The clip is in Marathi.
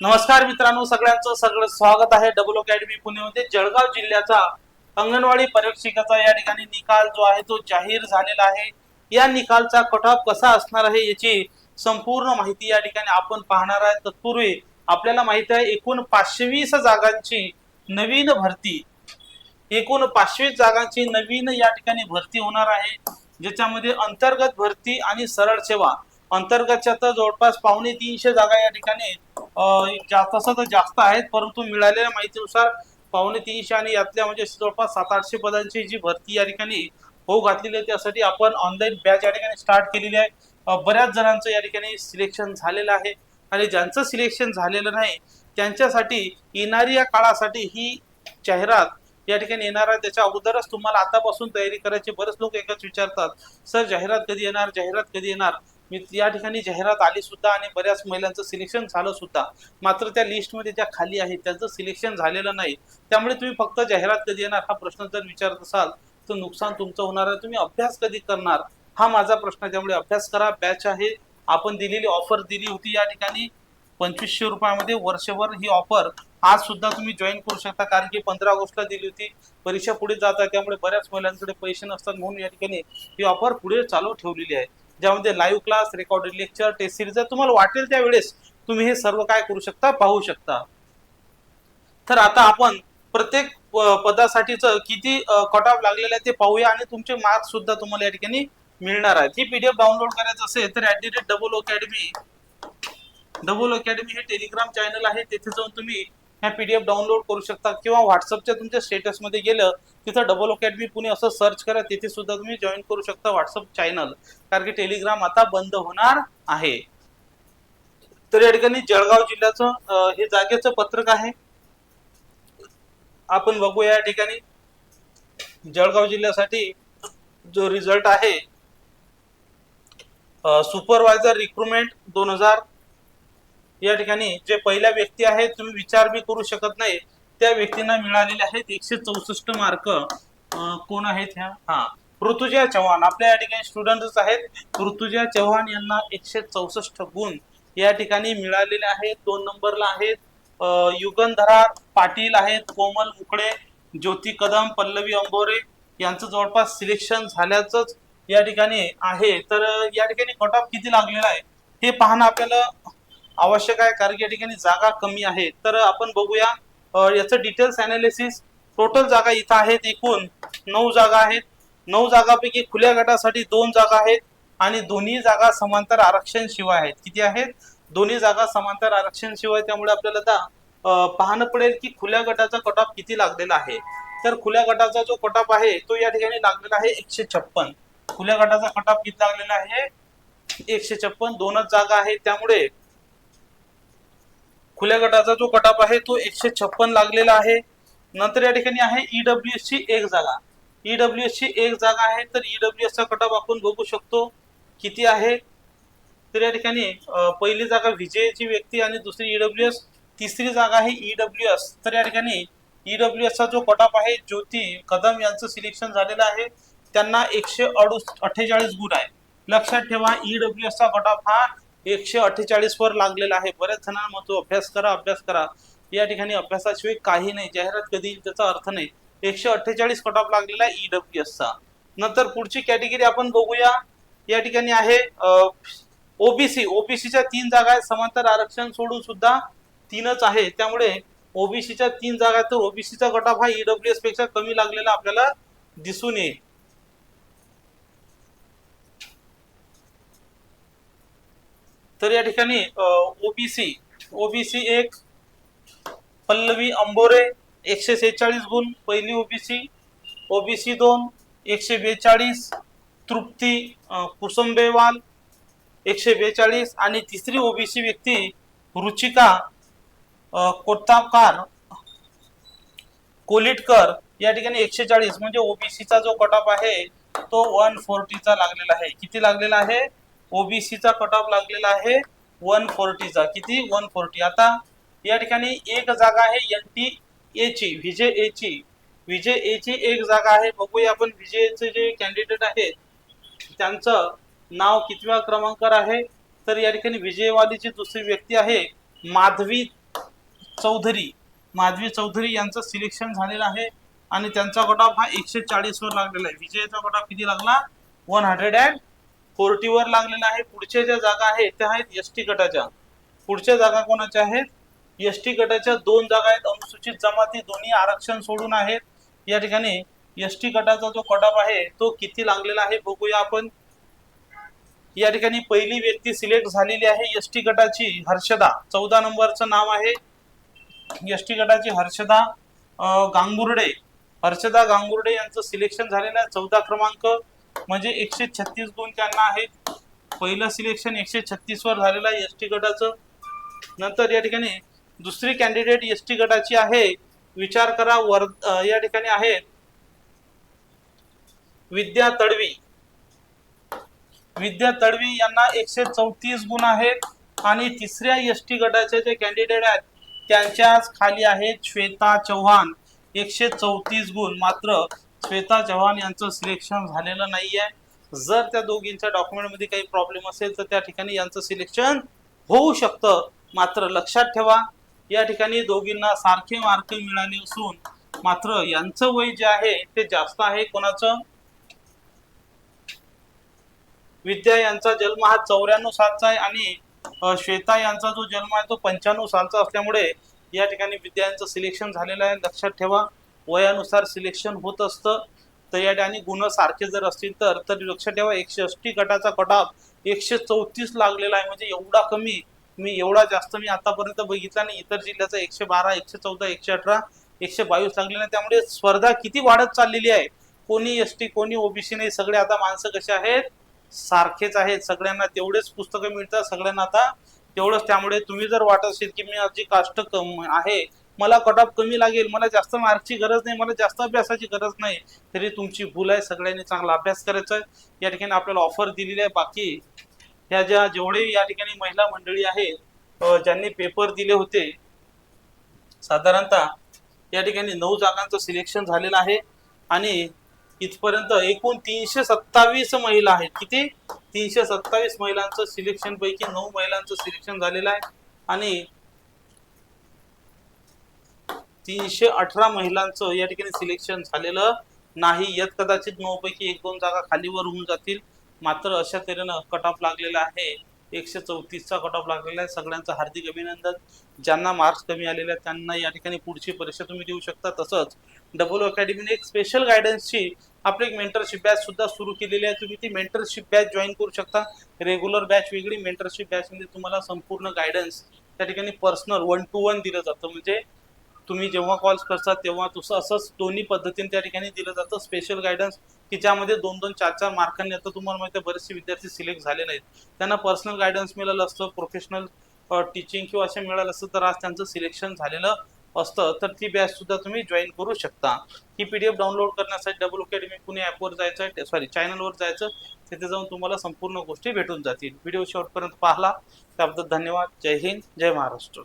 नमस्कार मित्रांनो सगळ्यांचं सगळं स्वागत आहे डबल अकॅडमी पुणेमध्ये. जळगाव जिल्ह्याचा अंगणवाडी परीक्षिकाचा या ठिकाणी निकाल जो आहे तो जाहीर झालेला आहे. या निकालचा कट ऑफ कसा असणार आहे याची संपूर्ण माहिती या ठिकाणी आपण पाहणार आहे. तत्पूर्वी आपल्याला माहिती आहे एकूण पाचशे वीस जागांची नवीन भरती. एकूण पाचशे जागांची नवीन या ठिकाणी भरती होणार आहे ज्याच्यामध्ये अंतर्गत भरती आणि सरळ सेवा. अंतर्गतच्या तर जवळपास पावणे तीनशे जागा या ठिकाणी जास्त तर जास्त आहेत परंतु मिळालेल्या माहितीनुसार पावणे तीनशे आणि यातल्या म्हणजे जवळपास सात आठशे पदांची जी भरती या ठिकाणी होऊ घातलेली आहे त्यासाठी आपण ऑनलाईन बॅच या ठिकाणी स्टार्ट केलेली आहे. बऱ्याच जणांचं या ठिकाणी सिलेक्शन झालेलं आहे आणि ज्यांचं सिलेक्शन झालेलं नाही त्यांच्यासाठी येणारी या काळासाठी ही जाहिरात या ठिकाणी येणार आहे. त्याच्या अगोदरच तुम्हाला आतापासून तयारी करायची बरेच लोक एकच विचारतात सर जाहिरात कधी येणार? जाहिरात कधी येणार? मी या ठिकाणी जाहिरात आली सुद्धा आणि बऱ्याच महिलांचं सिलेक्शन झालं सुद्धा. मात्र त्या लिस्टमध्ये ज्या खाली आहेत त्यांचं सिलेक्शन झालेलं नाही. त्यामुळे तुम्ही फक्त जाहिरात कधी येणार हा प्रश्न जर विचारत असाल तर नुकसान तुमचं होणार आहे. तुम्ही अभ्यास कधी करणार? हा माझा प्रश्न आहे. त्यामुळे अभ्यास करा. बॅच आहे. आपण दिलेली ऑफर दिली होती या ठिकाणी. पंचवीसशे रुपयामध्ये वर्षभर ही ऑफर आज सुद्धा तुम्ही जॉईन करू शकता. कारण की पंधरा ऑगस्टला दिली होती. परीक्षा पुढे जात आहे. त्यामुळे बऱ्याच महिलांकडे पैसे नसतात म्हणून या ठिकाणी ही ऑफर पुढे चालू ठेवलेली आहे. ज्यामध्ये live class recorded lecture test series तुम्हाला वाटेल त्यावेळेस तुम्ही हे सर्व काय करू शकता पाहू शकता. तर आता आपण प्रत्येक पदासाठीच किती कट ऑफ लागलेलं आहे ते पाहूया आणि तुमचे मार्क्स सुद्धा तुम्हाला या ठिकाणी मिळणार आहेत. ही पीडीएफ डाउनलोड करायचं असेल तर at the rate Double Academy Double Academy हे टेलिग्राम चॅनल आहे. तेथे जाऊन तुम्ही ह्या पीडीएफ डाउनलोड करू शकता किंवा व्हॉट्सअपच्या तुमच्या स्टेटसमध्ये गेलं तिथं डबल अकॅडमी पुणे असं सर्च करा तिथे सुद्धा तुम्ही जॉईन करू शकता व्हॉट्सअप चॅनल कारण की टेलिग्राम आता बंद होणार आहे. तर या ठिकाणी जळगाव जिल्ह्याचं हे जागेचं पत्रक आहे. आपण बघूया या ठिकाणी. जळगाव जिल्ह्यासाठी जो रिझल्ट आहे सुपरवायझर रिक्रुटमेंट दोन हजार या ठिकाणी जे पहिल्या व्यक्ती आहेत तुम्ही विचार बी करू शकत नाही. त्या व्यक्तींना मिळालेले आहेत एकशे चौसष्ट मार्क. कोण आहेत ह्या? हा. ऋतुजा चव्हाण. आपल्या या ठिकाणी स्टुडंटच आहेत. ऋतुजा चव्हाण यांना एकशे चौसष्ट गुण या ठिकाणी मिळालेले आहेत. दोन नंबरला आहेत. युगंधरा पाटील आहेत. कोमल मुकडे ज्योती कदम पल्लवी अंबोरे यांचं जवळपास सिलेक्शन झाल्याचंच या ठिकाणी आहे. तर या ठिकाणी कट ऑफ किती लागलेला आहे? हे पाहणं आपल्याला आवश्यक आहे कारण या ठिकाणी जागा कमी आहे. तर आपण बघूया याचं डिटेल्स अनालिसिस टोटल जागा इथं आहेत एकूण नऊ जागा आहेत. नऊ जागापैकी खुल्या गटासाठी दोन जागा आहेत आणि दोन्ही जागा समांतर आरक्षण शिवाय आहेत. किती आहेत? दोन्ही जागा समांतर आरक्षण शिवाय त्यामुळे आपल्याला आता पाहणं पडेल की खुल्या गटाचा कट ऑफ किती लागलेला आहे. तर खुल्या गटाचा जो कट ऑफ आहे तो या ठिकाणी लागलेला आहे एकशे छप्पन. खुल्या गटाचा कट ऑफ किती लागलेला आहे? एकशे छप्पन. दोनच जागा आहेत. त्यामुळे खुल्या गटाचा जो कटाप आहे तो एकशे छप्पन लागलेला आहे. नंतर या ठिकाणी आहे ईडब्ल्यू एस ची एक जागा. ईडब्ल्यू एस ची एक जागा आहे तर ईडब्ल्यू एस कटाप आपण बघू शकतो. किती आहे? तर या ठिकाणी पहिली जागा विजयची व्यक्ती आणि दुसरी ईडब्ल्यू एस तिसरी जागा आहे ईडब्ल्यू एस तर या ठिकाणी ईडब्ल्यू एसचा जो कटाप आहे ज्योती कदम यांचं सिलेक्शन झालेलं आहे. त्यांना एकशे अडुस अठ्ठेचाळीस गुण आहे. लक्षात ठेवा ईडब्ल्यू एसचा कटाप हा एकशे अठ्ठेचाळीस वर लागलेला आहे. बऱ्याच जणांना म्हणतो अभ्यास करा अभ्यास करा. या ठिकाणी अभ्यासाशिवाय काही नाही. जाहिरात कधी त्याचा अर्थ नाही. एकशे अठ्ठेचाळीस कट ऑफ लागलेला आहे ईडब्ल्यू एसचा नंतर पुढची कॅटेगरी आपण बघूया. या ठिकाणी आहे ओबीसी ओबीसीच्या तीन जागा आहेत. समांतर आरक्षण सोडून सुद्धा तीनच आहे. त्यामुळे ओबीसीच्या तीन जागा आहेत तर ओबीसीचा कट ऑफ हा ईडब्ल्यू एसपेक्षा कमी लागलेला आपल्याला दिसून येईल. तर या ठिकाणी ओबीसी ओबीसी एक पल्लवी अंबोरे एकशे सेहेचाळीस गुण पहिली ओबीसी ओबीसी दोन एकशे बेचाळीस तृप्ती कुसुंबेवाल एकशे बेचाळीस आणि तिसरी ओबीसी व्यक्ती रुचिका अं, कोलिटकर या ठिकाणी एकशे चाळीस. म्हणजे ओबीसीचा जो कट ऑफ आहे तो वन फोर्टीचा लागलेला आहे. किती लागलेला आहे? ओबीसीचा कट ऑफ लागलेला आहे. वन फोर्टीचा किती? One forty. आता या ठिकाणी एक जागा आहे एन टी ए ची विजय ए ची. विजय ए ची एक जागा आहे. बघूया आपण विजयचे जे कॅन्डिडेट आहेत त्यांचं नाव कितव्या क्रमांकावर आहे? तर या ठिकाणी विजयवादीची दुसरी व्यक्ती आहे माधवी चौधरी. माधवी चौधरी यांचं सिलेक्शन झालेलं आहे आणि त्यांचा कट ऑफ हा एकशे चाळीसवर लागलेला आहे. विजयचा कट ऑफ किती लागला? वन हंड्रेड अँड फोर्टीवर लागलेला आहे. पुढच्या ज्या जागा आहेत त्या आहेत एस टी गटाच्या. पुढच्या जागा कोणाच्या आहेत? एस टी गटाच्या दोन जागा आहेत. अनुसूचित जमाती दोन्ही आरक्षण सोडून आहेत. या ठिकाणी एस टी गटाचा जो कटअप आहे तो किती लागलेला आहे बघूया आपण. या ठिकाणी पहिली व्यक्ती सिलेक्ट झालेली आहे एस टी गटाची हर्षदा. चौदा नंबरचं नाव आहे. एस टी गटाची हर्षदा गांगुर्डे. हर्षदा गांगुर्डे यांचं सिलेक्शन झालेलं आहे. चौदा क्रमांक. म्हणजे एकशे छत्तीस गुण त्यांना आहेत पहिलं सिलेक्शन एकशे छत्तीस वर झालेलं आहे एस टी गटाचं. नंतर या ठिकाणी दुसरी कॅन्डिडेट एस टी गटाची आहे. विचार करा वर या ठिकाणी आहे. विद्या तडवी. विद्या तडवी यांना एकशे चौतीस गुण आहेत. आणि तिसऱ्या एस टी गटाचे जे कॅन्डिडेट आहेत त्यांच्याच खाली आहेत श्वेता चव्हाण. एकशे चौतीस गुण मात्र श्वेता चव्हाण यांचं सिलेक्शन झालेलं नाहीये. जर त्या दोघींच्या डॉक्युमेंटमध्ये काही प्रॉब्लेम असेल तर त्या ठिकाणी यांचं सिलेक्शन होऊ शकतं. मात्र लक्षात ठेवा या ठिकाणी दोघींना सारखे मार्क मिळाले असून मात्र यांचं वय जे आहे ते जास्त आहे. कोणाचं? विद्या यांचा जन्म हा चौऱ्याण्णव सालचा आहे आणि श्वेता यांचा जो जन्म आहे तो पंच्याण्णव सालचा असल्यामुळे या ठिकाणी विद्या यांचं सिलेक्शन झालेलं आहे. लक्षात ठेवा. वयानुसार सिलेक्शन होत असतं. तर या ठिकाणी गुण सारखे जर असतील तर तर लक्षात ठेवा एकशे अष्टी गटाचा कटाप एकशे चौतीस लागलेला आहे. म्हणजे एवढा कमी मी एवढा जास्त मी आतापर्यंत बघितला नाही. इतर जिल्ह्याचा एकशे बारा एकशे चौदा एकशे अठरा एकशे बावीस लागलेला आहे. त्यामुळे स्पर्धा किती वाढत चाललेली आहे? कोणी एस टी कोणी ओबीसी नाही. सगळे आता माणसं कसे आहेत? सारखेच आहेत. सगळ्यांना तेवढेच पुस्तकं मिळतात. सगळ्यांना आता तेवढंच. त्यामुळे तुम्ही जर वाटत असेल की मी जी कास्ट कम आहे मला कट ऑफ कमी लागेल मला जास्त मार्कची गरज नाही मला जास्त अभ्यासाची गरज नाही. तरी तुमची भूल आहे सगळ्यांनी चांगला अभ्यास करायचा आहे या ठिकाणी आपल्याला ऑफर दिलेली आहे. बाकी ह्या ज्या जेवढे या ठिकाणी महिला मंडळी आहेत ज्यांनी पेपर दिले होते साधारणतः या ठिकाणी नऊ जागांचं सिलेक्शन झालेलं आहे. आणि इथपर्यंत एकूण तीनशे सत्तावीस महिला आहेत. किती? तीनशे सत्तावीस महिलांचं सिलेक्शन पैकी नऊ महिलांचं सिलेक्शन झालेलं आहे. आणि तीनशे अठरा महिलांचं या ठिकाणी सिलेक्शन झालेलं नाही. यात कदाचित नऊ पैकी एक दोन जागा खालीवर होऊन जातील. मात्र अशा तऱ्हेनं कट ऑफ लागलेला आहे. एकशे चौतीसचा कट ऑफ लागलेला आहे. सगळ्यांचं हार्दिक अभिनंदन. ज्यांना मार्क्स कमी आलेले आहेत त्यांना या ठिकाणी पुढची परीक्षा तुम्ही देऊ शकता. तसंच डबल अकॅडमीने एक स्पेशल गायडन्सची आपली एक मेंटरशिप बॅच सुद्धा सुरू केलेली आहे. तुम्ही ती मेंटरशिप बॅच जॉईन करू शकता. रेग्युलर बॅच वेगळी मेंटरशिप बॅचमध्ये तुम्हाला संपूर्ण गायडन्स त्या ठिकाणी पर्सनल वन टू वन दिलं जातं. म्हणजे तुम्ही जेव्हा कॉल्स करतात तेव्हा तसं असंच दोन्ही पद्धतीने त्या ठिकाणी दिलं जातं. स्पेशल गायडन्स की ज्यामध्ये दोन दोन चार चार मार्कांनी आता तुम्हाला माहिती आहे बरेचसे विद्यार्थी सिलेक्ट झाले नाहीत. त्यांना पर्सनल गायडन्स मिळालं असतं प्रोफेशनल टीचिंग किंवा असं मिळालं असतं तर आज त्यांचं सिलेक्शन झालेलं असतं. तर ती बॅच सुद्धा तुम्ही जॉईन करू शकता. ही एफ डाउनलोड करण्यासाठी डबल अकॅडमी पुणे ॲपवर जायचं आहे सॉरी चॅनलवर जायचं तिथे जाऊन तुम्हाला संपूर्ण गोष्टी भेटून जातील. व्हिडिओ शेवटपर्यंत पाहला. त्याबद्दल धन्यवाद. जय हिंद. जय महाराष्ट्र.